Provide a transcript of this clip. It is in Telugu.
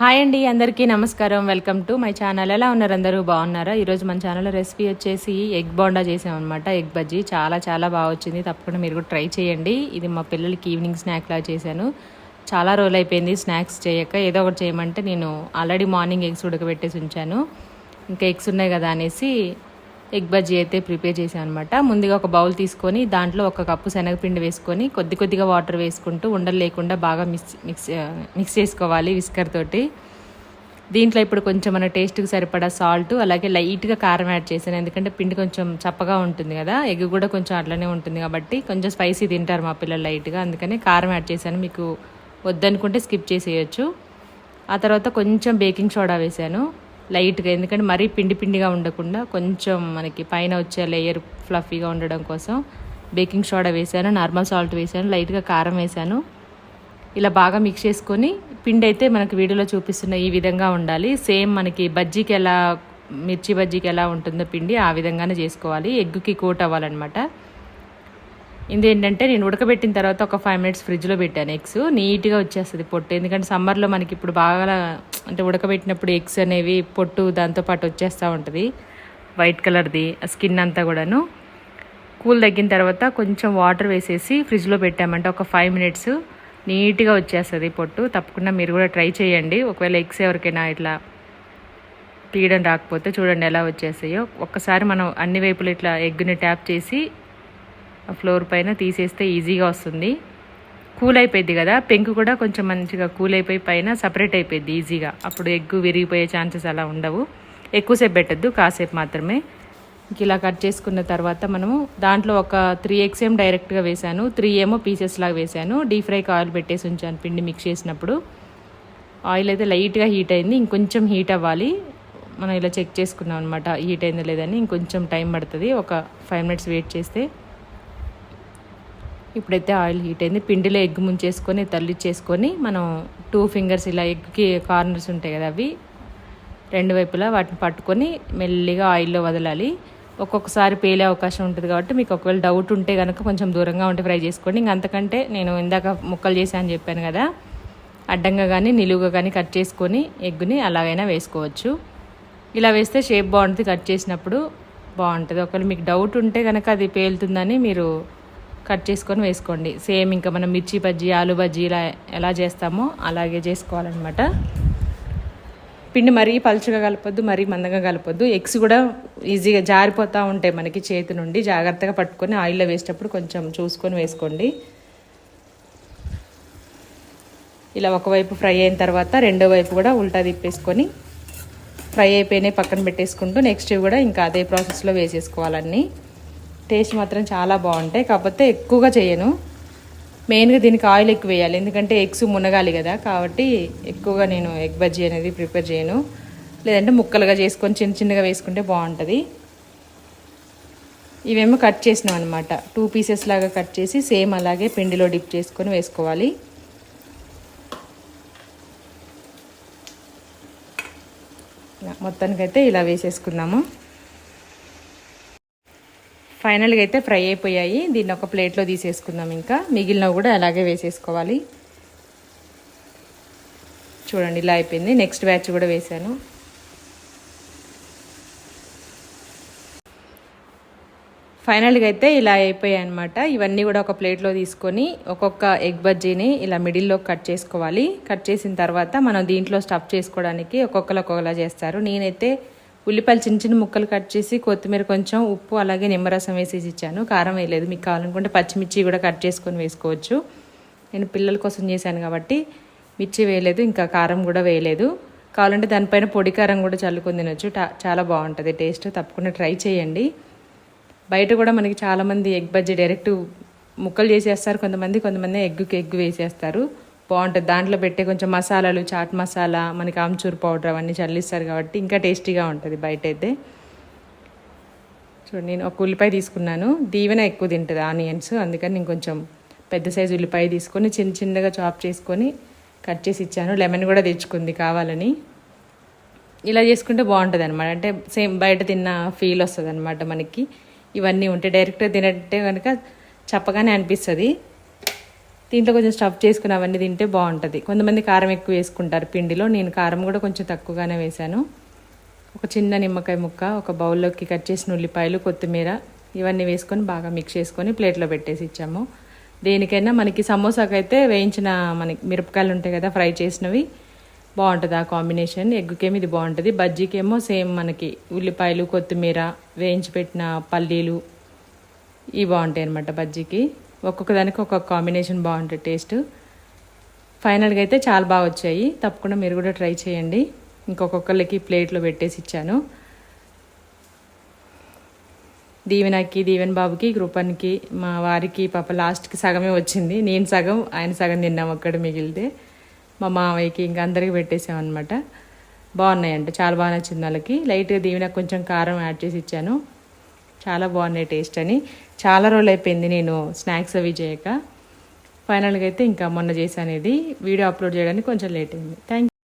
హాయ్ అండి అందరికీ నమస్కారం. Welcome to my channel. ఎలా ఉన్నారు అందరూ? బాగున్నారా? ఈరోజు మన ఛానల్లో రెసిపీ వచ్చేసి ఎగ్ బోండా చేసామన్నమాట. ఎగ్ బజ్జీ చాలా చాలా బాగా వచ్చింది. తప్పకుండా మీరు కూడా ట్రై చేయండి. ఇది మా పిల్లలకి ఈవినింగ్ స్నాక్లా చేశాను. చాలా రోజులు అయిపోయింది స్నాక్స్ చేయక. ఏదో ఒకటి చేయమంటే నేను ఆల్రెడీ మార్నింగ్ ఎగ్స్ ఉడకబెట్టేసి ఉంచాను. ఇంకా ఎగ్స్ ఉన్నాయి కదా అనేసి ఎగ్ బజ్జీ అయితే ప్రిపేర్ చేశాను అనమాట ముందుగా ఒక బౌల్ తీసుకొని దాంట్లో ఒక కప్పు శనగపిండి వేసుకొని కొద్ది కొద్దిగా వాటర్ వేసుకుంటూ ఉండలు లేకుండా బాగా మిక్స్ మిక్స్ మిక్స్ చేసుకోవాలి విస్కర్ తోటి. దీంట్లో ఇప్పుడు కొంచెం మన టేస్ట్కి సరిపడా సాల్ట్ అలాగే లైట్గా కారం యాడ్ చేశాను. ఎందుకంటే పిండి కొంచెం చప్పగా ఉంటుంది కదా ఎగ్ కూడా కొంచెం అట్లనే ఉంటుంది కాబట్టి కొంచెం స్పైసీ తింటారు మా పిల్లలు లైట్గా అందుకని కారం యాడ్ చేశాను. మీకు వద్దనుకుంటే స్కిప్ చేసేయచ్చు. ఆ తర్వాత కొంచెం బేకింగ్ సోడా వేశాను. లైట్గా ఎందుకంటే మరీ పిండి పిండిగా ఉండకుండా కొంచెం మనకి పైన వచ్చే లేయర్ ఫ్లఫీగా ఉండడం కోసం బేకింగ్ సోడా వేసాను నార్మల్ సాల్ట్ వేసాను లైట్గా కారం వేసాను. ఇలా బాగా మిక్స్ చేసుకొని పిండి అయితే మనకి వీడియోలో చూపిస్తున్న ఈ విధంగా ఉండాలి. సేమ్ మనకి బజ్జీకి ఎలా మిర్చి బజ్జీకి ఎలా ఉంటుందో పిండి ఆ విధంగానే చేసుకోవాలి. ఎగ్గుకి కోట్ అవ్వాలన్నమాట. ఇది ఏంటంటే నేను ఉడకబెట్టిన తర్వాత ఒక ఫైవ్ మినిట్స్ ఫ్రిడ్జ్లో పెట్టాను. ఎగ్స్ నీట్గా వచ్చేస్తుంది పొట్టు. ఎందుకంటే సమ్మర్లో మనకి ఇప్పుడు బాగా అంటే ఉడకబెట్టినప్పుడు ఎగ్స్ అనేవి పొట్టు దాంతోపాటు వచ్చేస్తూ ఉంటుంది. వైట్ కలర్ది స్కిన్ అంతా కూడాను. కూల్ తగ్గిన తర్వాత కొంచెం వాటర్ వేసేసి ఫ్రిడ్జ్లో పెట్టామంటే ఒక ఫైవ్ మినిట్స్ నీట్గా వచ్చేస్తుంది పొట్టు. తప్పకుండా మీరు కూడా ట్రై చేయండి. ఒకవేళ ఎగ్స్ ఎవరికైనా ఇట్లా తీయడం రాకపోతే చూడండి ఎలా వచ్చేస్తాయో. ఒక్కసారి మనం అన్ని వైపులు ఇట్లా ఎగ్ని ట్యాప్ చేసి ఫ్లోర్ పైన తీసేస్తే ఈజీగా వస్తుంది. కూల్ అయిపోయింది కదా పెంకు కూడా కొంచెం మంచిగా కూల్ అయిపోయి పైన సపరేట్ అయిపోయింది ఈజీగా. అప్పుడు ఎగ్గు విరిగిపోయే ఛాన్సెస్ అలా ఉండవు. ఎక్కువసేపు పెట్టద్దు కాసేపు మాత్రమే. ఇంక ఇలా కట్ చేసుకున్న తర్వాత మనము దాంట్లో ఒక త్రీ ఎగ్స్ ఏం డైరెక్ట్గా వేసాను త్రీ ఏమో పీసెస్ లాగా వేసాను డీప్ ఫ్రైకి ఆయిల్ పెట్టేసి ఉంచాను పిండి మిక్స్ చేసినప్పుడు. ఆయిల్ అయితే లైట్గా హీట్ అయింది ఇంకొంచెం హీట్ అవ్వాలి. మనం ఇలా చెక్ చేసుకున్నాం అనమాట హీట్ అయిందో లేదని ఇంకొంచెం టైం పడుతుంది ఒక ఫైవ్ మినిట్స్ వెయిట్ చేస్తే. ఇప్పుడైతే ఆయిల్ హీట్ అయింది. పిండిలో ఎగ్ ముంచేసుకొని తల్లిచ్చేసుకొని మనం టూ ఫింగర్స్ ఇలా ఎగ్కి కార్నర్స్ ఉంటాయి కదా అవి రెండు వైపులా వాటిని పట్టుకొని మెల్లిగా ఆయిల్లో వదలాలి. ఒక్కొక్కసారి పేలే అవకాశం ఉంటుంది కాబట్టి మీకు ఒకవేళ డౌట్ ఉంటే కనుక కొంచెం దూరంగా ఉంటే ఫ్రై చేసుకోండి. ఇంక అంతకంటే నేను ఇందాక ముక్కలు చేశాను చెప్పాను కదా అడ్డంగా కానీ నిలువుగా కానీ కట్ చేసుకొని ఎగ్గుని అలాగైనా వేసుకోవచ్చు. ఇలా వేస్తే షేప్ బాగుంటుంది. కట్ చేసినప్పుడు బాగుంటుంది. ఒకవేళ మీకు డౌట్ ఉంటే కనుక అది పేలుతుందని మీరు కట్ చేసుకొని వేసుకోండి. సేమ్ ఇంకా మనం మిర్చి బజ్జీ ఆలు బజ్జీ ఇలా ఎలా చేస్తామో అలాగే చేసుకోవాలన్నమాట. పిండి మరీ పలుచగా కలపొద్దు మరీ మందంగా కలపొద్దు. ఎగ్స్ కూడా ఈజీగా జారిపోతూ ఉంటాయి మనకి చేతి నుండి. జాగ్రత్తగా పట్టుకొని ఆయిల్లో వేసేటప్పుడు కొంచెం చూసుకొని వేసుకోండి. ఇలా ఒకవైపు ఫ్రై అయిన తర్వాత రెండో వైపు కూడా ఉల్టా తిప్పేసుకొని ఫ్రై అయిపోయినాయి పక్కన పెట్టేసుకుంటూ నెక్స్ట్ కూడా ఇంకా అదే ప్రాసెస్లో వేసేసుకోవాలన్నీ. టేస్ట్ మాత్రం చాలా బాగుంటాయి. కాకపోతే ఎక్కువగా చేయను. మెయిన్గా దీనికి ఆయిల్ ఎక్కువ వేయాలి. ఎందుకంటే ఎగ్స్ మునగాలి కదా. కాబట్టి ఎక్కువగా నేను ఎగ్ బజ్జీ అనేది ప్రిపేర్ చేయను. లేదంటే ముక్కలుగా చేసుకొని చిన్న చిన్నగా వేసుకుంటే బాగుంటుంది. ఇవేమో కట్ చేసినాం అనమాట టూ పీసెస్ లాగా కట్ చేసి సేమ్ అలాగే పిండిలో డిప్ చేసుకొని వేసుకోవాలి. మొత్తానికైతే ఇలా వేసేసుకున్నాము. ఫైనల్గా అయితే ఫ్రై అయిపోయాయి. దీన్ని ఒక ప్లేట్లో తీసేసుకుందాం ఇంకా. మిగిలినవి కూడా అలాగే వేసేసుకోవాలి. చూడండి ఇలా అయిపోయింది. నెక్స్ట్ బ్యాచ్ కూడా వేసాను ఫైనల్గా అయితే ఇలా అయిపోయాయి అనమాట ఇవన్నీ కూడా ఒక ప్లేట్లో తీసుకొని ఒక్కొక్క ఎగ్ బజ్జీని ఇలా మిడిల్లో కట్ చేసుకోవాలి. కట్ చేసిన తర్వాత మనం దీంట్లో స్టఫ్ చేసుకోవడానికి ఒక్కొక్కరు ఒక్కొక్కలా చేస్తారు. నేనైతే ఉల్లిపాయలు చిన్న చిన్న ముక్కలు కట్ చేసి కొత్తిమీర కొంచెం ఉప్పు అలాగే నిమ్మరసం వేసేసి ఇచ్చాను. కారం వేయలేదు. మీకు కావాలనుకుంటే పచ్చిమిర్చి కూడా కట్ చేసుకొని వేసుకోవచ్చు. నేను పిల్లల కోసం చేశాను కాబట్టి మిర్చి వేయలేదు ఇంకా కారం కూడా వేయలేదు. కావాలంటే దానిపైన పొడి కారం కూడా చల్లుకొని తినొచ్చు. చాలా బాగుంటుంది. టేస్ట్ తప్పకుండా ట్రై చేయండి. బయట కూడా మనకి చాలామంది ఎగ్ బజ్జీ డైరెక్ట్ ముక్కలు చేసేస్తారు. కొంతమంది కొంతమంది ఎగ్కి ఎగ్ వేసేస్తారు. బాగుంటుంది. దాంట్లో పెట్టే కొంచెం మసాలాలు చాట్ మసాలా మనకి ఆమ్చూర్ పౌడర్ అవన్నీ చల్లిస్తారు కాబట్టి ఇంకా టేస్టీగా ఉంటుంది బయట అయితే చూడండి నేను ఒక ఉల్లిపాయ తీసుకున్నాను. దీవెన ఎక్కువ తింటుంది ఆనియన్స్. అందుకని నేను కొంచెం పెద్ద సైజు ఉల్లిపాయ తీసుకొని చిన్న చిన్నగా చాప్ చేసుకొని కట్ చేసి ఇచ్చాను. లెమన్ కూడా తెచ్చుకుంది కావాలని. ఇలా చేసుకుంటే బాగుంటుంది అనమాట అంటే సేమ్ బయట తిన్న ఫీల్ వస్తుంది అనమాట మనకి. ఇవన్నీ ఉంటే డైరెక్ట్గా తినంటే కనుక చప్పగానే అనిపిస్తుంది. దీంట్లో కొంచెం స్టఫ్ చేసుకుని అవన్నీ తింటే బాగుంటుంది. కొంతమంది కారం ఎక్కువ వేసుకుంటారు పిండిలో. నేను కారం కూడా కొంచెం తక్కువగానే వేశాను. ఒక చిన్న నిమ్మకాయ ముక్క ఒక బౌల్లోకి కట్ చేసిన ఉల్లిపాయలు కొత్తిమీర ఇవన్నీ వేసుకొని బాగా మిక్స్ చేసుకొని ప్లేట్లో పెట్టేసి ఇచ్చాము. దేనికైనా మనకి సమోసాకు అయితే వేయించిన మనకి మిరపకాయలు ఉంటాయి కదా ఫ్రై చేసినవి. బాగుంటుంది ఆ కాంబినేషన్. ఎగ్గుకేమో ఇది బాగుంటుంది. బజ్జీకేమో సేమ్ మనకి ఉల్లిపాయలు కొత్తిమీర వేయించి పెట్టిన పల్లీలు ఇవి బాగుంటాయి అనమాట బజ్జీకి. ఒక్కొక్క దానికి ఒక్కొక్క కాంబినేషన్ బాగుంటుంది టేస్ట్. ఫైనల్గా అయితే చాలా బాగా వచ్చాయి. తప్పకుండా మీరు కూడా ట్రై చేయండి. ఇంకొకళ్ళకి ప్లేట్లో పెట్టేసి ఇచ్చాను. దీవెనకి దీవెన్ బాబుకి కృపన్కి మా వారికి పాప లాస్ట్కి సగమే వచ్చింది. నేను సగం ఆయన సగం తిన్నాం అక్కడ మిగిలితే. మా మామయ్యకి ఇంకా అందరికీ పెట్టేసామన్నమాట అనమాట బాగున్నాయంట. చాలా బాగా నచ్చింది వాళ్ళకి. లైట్గా దీవెనకు కొంచెం కారం యాడ్ చేసి ఇచ్చాను. చాలా బాగున్నాయి టేస్ట్ అని. చాలా రోజులు అయిపోయింది నేను స్నాక్స్ అవి చేయక. ఫైనల్గా అయితే ఇంకా మొన్న చేశాను ఇది వీడియో అప్లోడ్ చేయడానికి కొంచెం లేట్ అయింది. థ్యాంక్